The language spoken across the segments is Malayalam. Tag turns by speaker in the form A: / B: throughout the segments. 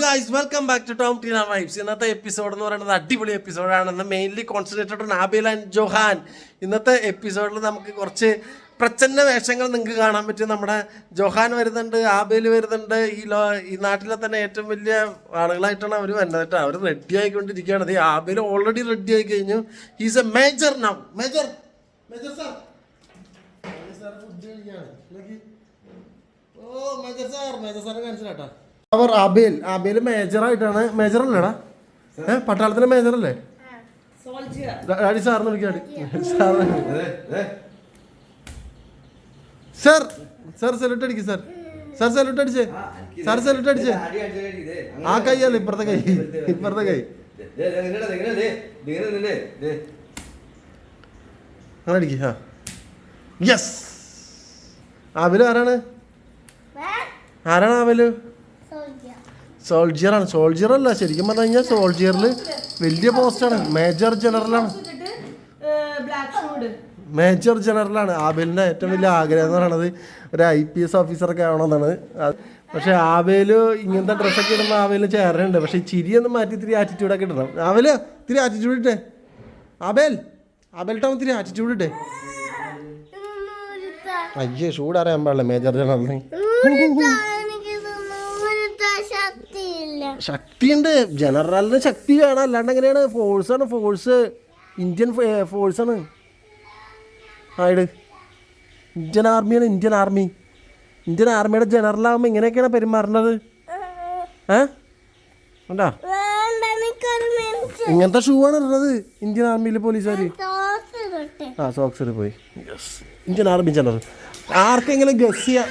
A: Guys welcome back to Tom Teena vibes ഇന്നത്തെ എപ്പിസോഡ് എന്ന് പറയുന്നത് അടിപൊളി എപ്പിസോഡാണെന്ന് mainly concentrated on Abel and Johan ഇന്നത്തെ എപ്പിസോഡിൽ നമുക്ക് കുറച്ച് പ്രച്ഛന്ന വേഷങ്ങൾ നിങ്ങൾക്ക് കാണാൻ പറ്റും. നമ്മുടെ ജോഹാൻ വരുന്നുണ്ട് ആബേൽ വരുന്നുണ്ട്. ഈ ലോ ഈ നാട്ടിലെ തന്നെ ഏറ്റവും വലിയ ആളുകളായിട്ടാണ് അവർ വരുന്നത് കേട്ടോ. അവർ റെഡി ആയിക്കൊണ്ടിരിക്കുകയാണ്. ഈ ആബേൽ ഓൾറെഡി റെഡി ആയി കഴിഞ്ഞു. He's a major now major major sir sir food. Oh major sir major സാറെ കാണിച്ചിട്ടാ അവർ അബേൽ അബേൽ മേജർ ആയിട്ടാണ് മേജർ അല്ലേടാ. ഏ പട്ടാളത്തിലെ മേജർ അല്ലേ? ഡാഡി സാറിന് വിളിക്കാടി സാറിന് സാർ സാർ സെലൂട്ട് അടിക്ക് സാർ. സാർ സെലൂട്ട് അടിച്ചേ. സാർ സെലൂട്ട് അടിച്ചേ. ആ കൈയല്ല ഇപ്പുറത്തെ കൈ ഇപ്പുറത്തെ കൈ. അങ്ങനെ അടിക്ക് ആ. യെസ് ആബിൽ ആരാണ്? ആരാണ് ആബിൽ സോൾജിയറാണ് സോൾജിയർ അല്ല. ശരിക്കും പറഞ്ഞു കഴിഞ്ഞാൽ സോൾജിയറിൽ വലിയ പോസ്റ്റാണ് മേജർ ജനറലാണ് മേജർ ജനറലാണ് ആബേലിന്റെ ഏറ്റവും വലിയ ആഗ്രഹം എന്ന് പറയുന്നത് ഒരു ഐ പി എസ് ഓഫീസറൊക്കെ ആവണമെന്നാണ്. പക്ഷേ ആവേൽ ഇങ്ങനത്തെ ഡ്രസ്സൊക്കെ ഇടുമ്പോൾ ആബേലിന് ചേരണ്ട്. പക്ഷേ ചിരിയൊന്നും മാറ്റി ഇത്തിരി ആറ്റിറ്റ്യൂഡൊക്കെ ഇടണം. ആവേൽ ഇത്തിരി ആറ്റിറ്റ്യൂഡ് ഇട്ടേ. ആബേൽ ആബേൽ ടൗൺ ഇത്തിരി ആറ്റിറ്റ്യൂഡ് ഇട്ടേ. അയ്യേ ചൂടാറിയാൻ അറിയാൻ പാടില്ല മേജർ ജനറലിന് ശക്തിയുണ്ട്. ജനറലിന് ശക്തി വേണം. അല്ലാണ്ട് എങ്ങനെയാണ്? ഫോഴ്സ് ആണ്. ഫോഴ്സ് ഇന്ത്യൻ ഫോഴ്സ് ആണ്. ആയിട് ഇന്ത്യൻ ആർമിയാണ് ഇന്ത്യൻ ആർമി ഇന്ത്യൻ ആർമിയുടെ ജനറലാകുമ്പോൾ ഇങ്ങനെയൊക്കെയാണ് പെരുമാറുന്നത് ഏ? ഉണ്ടാ? ഇങ്ങനത്തെ ഷൂ ആണ് ഇടുന്നത് ഇന്ത്യൻ ആർമിയിലെ പോലീസുകാർ ആ സോക്സിൽ പോയി. യെസ് ഇന്ത്യൻ ആർമി ജനറൽ ആർക്കെങ്കിലും ഗസ് ചെയ്യാ?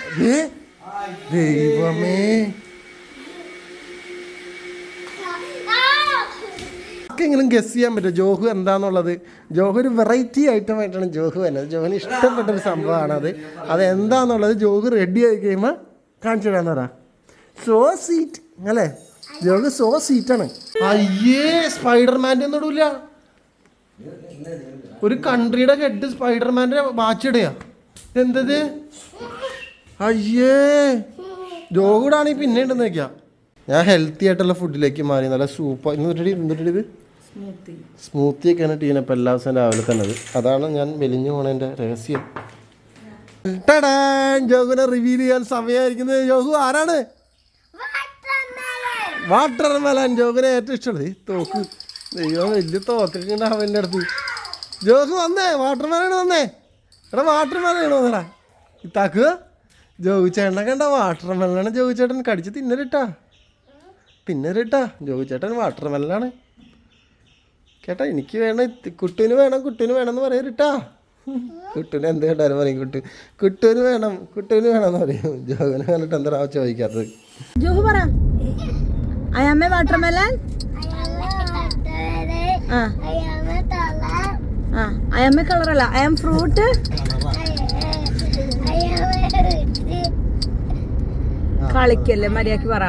A: ദൈവമേ. ആർക്കെങ്കിലും ഗസ് ചെയ്യാൻ പറ്റും ജോഹു എന്താണെന്നുള്ളത് ജോഹു ഒരു വെറൈറ്റി ഐറ്റം ആയിട്ടാണ് ജോഹു വരുന്നത്. ജോഹുന് ഇഷ്ടപ്പെട്ട ഒരു സംഭവമാണ് അത്. അത് എന്താന്നുള്ളത് ജോഹു റെഡി ആയി കഴിയുമ്പോൾ കാണിച്ചു തരാന്ന് പറ. സോ സീറ്റ് അല്ലേ? ജോഹു സോ സീറ്റാണ് അയ്യേ സ്പൈഡർമാന്റെ ഒന്നും ഇടൂല. ഒരു കൺട്രിയുടെ ഹെഡ് സ്പൈഡർമാന്റെ വാച്ച് ഇടയാ എന്തത്? അയ്യേ. ജോഗൂടാണെങ്കിൽ പിന്നെ ഉണ്ടെന്ന് വെക്കാം. ഞാൻ ഹെൽത്തി ആയിട്ടുള്ള ഫുഡിലേക്ക് മാറി. നല്ല സൂപ്പർ എന്നിട്ട് എന്നിട്ട് ഇത്?
B: സ്മൂത്തി
A: സ്മൂത്തി ഒക്കെയാണ് ടീന ഇപ്പം എല്ലാ ദിവസവും രാവിലെ തന്നെ അത് അതാണ് ഞാൻ മെലിഞ്ഞു പോണതിന്റെ രഹസ്യം. ജോഗുനെ റിവീൽ ചെയ്യാൻ സമയമായിരിക്കുന്നത് ജോഗു ആരാണ്? വാട്ടർ മെലാൻ ജോഗിനെ ഏറ്റവും ഇഷ്ടമുള്ളത്. തോക്ക്. ദൈവം വലിയ തോക്കൊക്കെ ഉണ്ട് അവന്റെ അടുത്ത്. ജോഹു വന്നേ. വാട്ടർ മെലാണ് വന്നേ. എടാ വാട്ടർ മെലാണ് വന്നടാ ഇത്താക്ക് ജോഗു ചേട്ടനെ കണ്ട വാട്ടർ മെലാണ് ജോഗു ചേട്ടൻ കടിച്ച് തിന്നലിട്ടാ. തിന്നലിട്ടാ. ജോഗു ചേട്ടൻ വാട്ടർ മെലാണ് കേട്ടാ എനിക്ക് വേണം കുട്ടുവിന് വേണം കുട്ടുവിന് വേണം എന്ന് പറയരുട്ടാ കുട്ടുവിന് എന്ത് കേട്ടാലും പറയും കുട്ടു കുട്ടുവിന് വേണം കുട്ടുവിന് വേണം എന്ന് പറയും. ജോഗിനെ കണ്ടിട്ട് എന്താ ചോദിക്കാത്തത്?
B: ജോഹു പറ. എ വാട്ടർമെലൻ ആ. ആ ഐ ആം ഫ്രൂട്ട്. കളിക്കല്ലേ മര്യാദയ്ക്ക് പറ.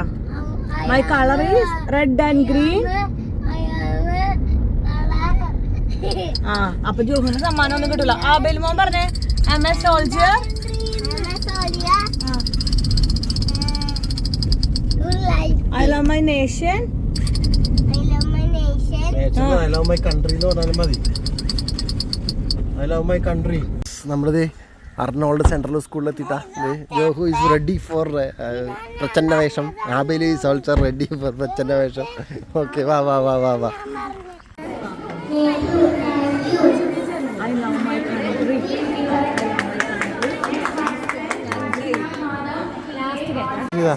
B: My colour is red and green ആ അപ്പൊ ജോഹുന് സമ്മാനം ഒന്നും കിട്ടൂല. ആ ബെൽമോൻ പറഞ്ഞേ M S a soldier I love my nation
A: I love my country എന്ന് പറഞ്ഞാലും മതി. ഐ ലവ് മൈ കൺട്രി നമ്മളിത് അർണോൾഡ് സെൻട്രൽ സ്കൂളിൽ എത്തിയിട്ടാ ജോഹു ഈസ് റെഡി ഫോർ പ്രച്ഛന്ന വേഷം. ആബേലി ഈസ് ഓൾസോ റെഡി ഫോർ പ്രച്ഛന്ന വേഷം. ഓക്കെ വാ വാ വാ വാ വാ. ഇതാ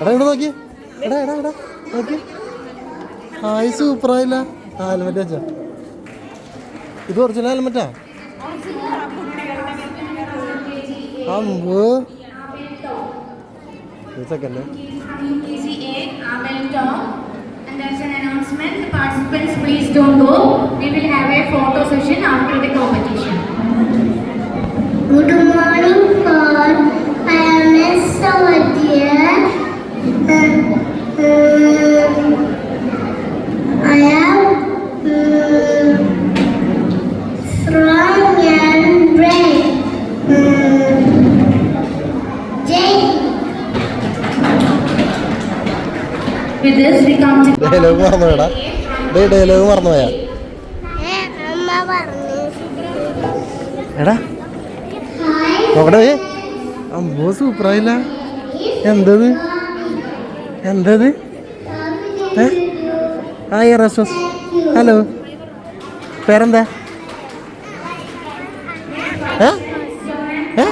A: എടാ ഇവിടെ നോക്കി എടാ എടാ എടാ നോക്കി ഹായ് സൂപ്പറായില്ല ഹെൽമെറ്റ് വെച്ചാ ഇത് ഒറിജിനൽ ഹെൽമെറ്റാ അമ്പ് second
C: there's an announcement. The participants, please don't go. We will have a photo session after the competition.
D: Dialogue മറന്നുപോയടാ ഡേ ഡയലോഗ് മറന്നുപോയാ എടാ. നോക്കടേ അമ്പോ സൂപ്പറായില്ല. എന്തത്? എന്തത്? ഏ? ആ റസോസ് ഹലോ. പേരെന്താ? ഏ? ഏ?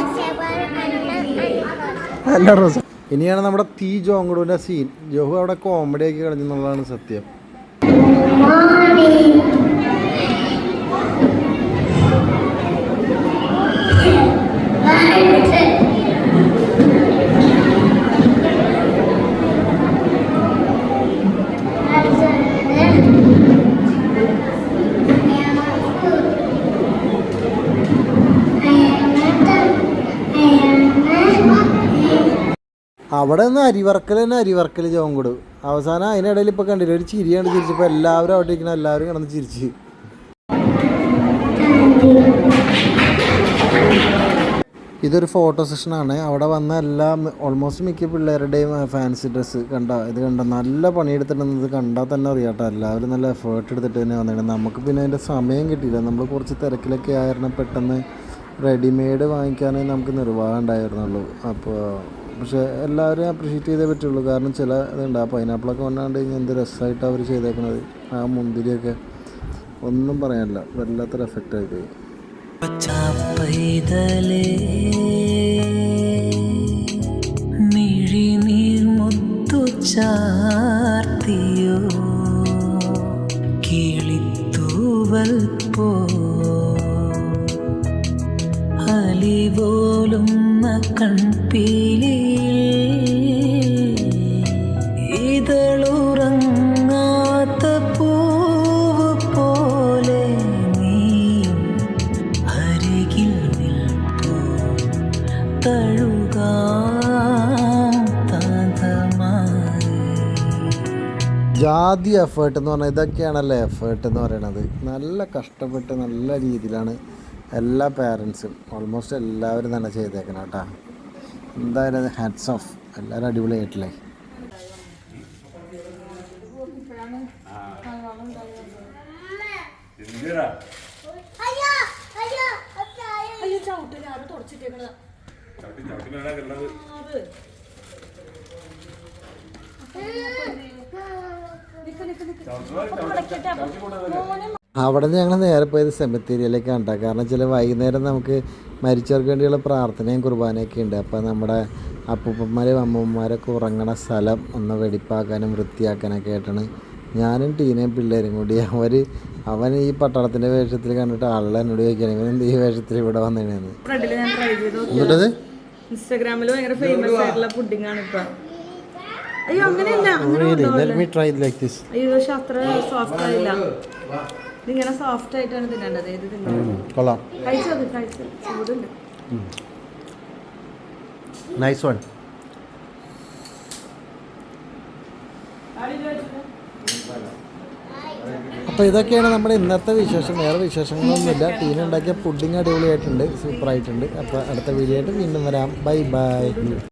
D: അല്ല റോസ്. ഇനിയാണ് നമ്മുടെ തീ ജോങ്ങുടുവിന്റെ സീൻ ജോഹു അവിടെ കോമഡി ആക്കി കളഞ്ഞെന്നുള്ളതാണ് സത്യം. അവിടെ നിന്ന് അരിവർക്കൽ തന്നെ അരിവർക്കൽ കൊടു. അവസാനം അതിനിടയിൽ ഇപ്പോൾ കണ്ടില്ല ഒരു ചിരിയാണ് ചിരിച്ചപ്പോൾ എല്ലാവരും അവിടെ ഇരിക്കണം എല്ലാവരും കിടന്ന് ചിരിച്ച്. ഇതൊരു ഫോട്ടോ സെഷനാണ് അവിടെ വന്ന എല്ലാ ഓൾമോസ്റ്റ് മിക്ക പിള്ളേരുടെയും ഫാൻസി ഡ്രസ്സ് കണ്ട ഇത് കണ്ട നല്ല പണിയെടുത്തിട്ടുണ്ടെന്ന് ഇത് കണ്ടാൽ തന്നെ അറിയാട്ടോ എല്ലാവരും നല്ല എഫേർട്ട് എടുത്തിട്ട് തന്നെ വന്നിട്ടുണ്ട് നമുക്ക് പിന്നെ അതിന്റെ സമയം കിട്ടിയില്ല. നമ്മൾ കുറച്ച് തിരക്കിലൊക്കെ ആയിരുന്നു. പെട്ടെന്ന് റെഡിമെയ്ഡ് വാങ്ങിക്കാനേ നമുക്ക് നിർവാഹം ഉണ്ടായിരുന്നുള്ളൂ. അപ്പോൾ പക്ഷേ എല്ലാവരും അപ്രീഷിയേറ്റ് ചെയ്തേ പറ്റുള്ളൂ. കാരണം ചില ഇതുണ്ട്. ആ പൈനാപ്പിളൊക്കെ വന്നാണ്ട് കഴിഞ്ഞാൽ എന്ത് രസമായിട്ടാണ് അവർ ചെയ്തേക്കുന്നത് ആ മുന്തിരിയൊക്കെ ഒന്നും പറയാനില്ല. വല്ലാത്തൊരു എഫക്റ്റ് ആയിപ്പോയി.
E: ചാർത്തിയോ കിളിത്തൂവൽ പോ അലിപോലുന്ന കൺപീലിയിൽ ഇതളുറങ്ങാത്ത പോലെ നീ അരികിൽ നിൽപ്പൂ. തഴുകാം
D: ജാതി എഫേർട്ട് എന്ന് പറഞ്ഞാൽ ഇതൊക്കെയാണല്ലേ എഫേർട്ട് എന്ന് പറയുന്നത്. നല്ല കഷ്ടപ്പെട്ട് നല്ല രീതിയിലാണ് എല്ലാ പാരൻസും ഓൾമോസ്റ്റ് എല്ലാവരും തന്നെ ചെയ്തേക്കണം കേട്ടോ. എന്തായാലും ഹാറ്റ്സ് ഓഫ് എല്ലാവരും അടിപൊളിയായിട്ടില്ലേ?
B: മോനെ
D: അവിടെ നിന്ന് ഞങ്ങൾ നേരെ പോയത് സെമിത്തേരിയിലേക്ക് കേട്ടോ കാരണം ചില വൈകുന്നേരം നമുക്ക് മരിച്ചവർക്ക് വേണ്ടിയുള്ള പ്രാർത്ഥനയും കുർബാനയൊക്കെ ഉണ്ട്. അപ്പോൾ നമ്മുടെ അപ്പൂപ്പന്മാരും അമ്മൂമ്മമാരൊക്കെ ഉറങ്ങണ സ്ഥലം ഒന്ന് വെടിപ്പാക്കാനും വൃത്തിയാക്കാനൊക്കെ ആയിട്ടാണ് ഞാനും ടീനയും പിള്ളേരും കൂടി. അവർ അവൻ ഈ പട്ടാളത്തിന്റെ വേഷത്തിൽ കണ്ടിട്ട് ആളുടെ എന്നോട് ചോദിക്കുകയാണ് ഇവൻ എന്ത് ഈ വേഷത്തിൽ ഇവിടെ വന്നേന്ന്
B: ഞാൻ ട്രൈ ചെയ്തു.
D: എന്നിട്ടത്?
B: ഇൻസ്റ്റാഗ്രാമിൽ ഭയങ്കര ഫേമസ് ആയിട്ടുള്ള പുഡിംഗ് ആണ് ഇപ്പൊ. അയ്യോ അങ്ങനെയല്ല അങ്ങനെ കൊണ്ടുപോകല്ലേ?
D: Let me try like this
B: അയ്യോ പക്ഷെ അത്ര സോഫ്റ്റ് ആയില്ല ഇതിങ്ങനെ സോഫ്റ്റ് ആയിട്ടാണ് തിന്നേണ്ടത്. ഏത്
D: കൊള്ളാം.
B: കഴിച്ചോ കഴിച്ചോ. ചൂടുണ്ട്.
D: നൈസ് വൺ അപ്പോൾ ഇതൊക്കെയാണ് നമ്മുടെ ഇന്നത്തെ വിശേഷം. വേറെ വിശേഷങ്ങളൊന്നുമില്ല. തീനുണ്ടാക്കിയ പുഡിങ് അടിപൊളിയായിട്ടുണ്ട്. സൂപ്പറായിട്ടുണ്ട്. അപ്പോൾ അടുത്ത വീഡിയോ ആയിട്ട് വീണ്ടും വരാം. Bye bye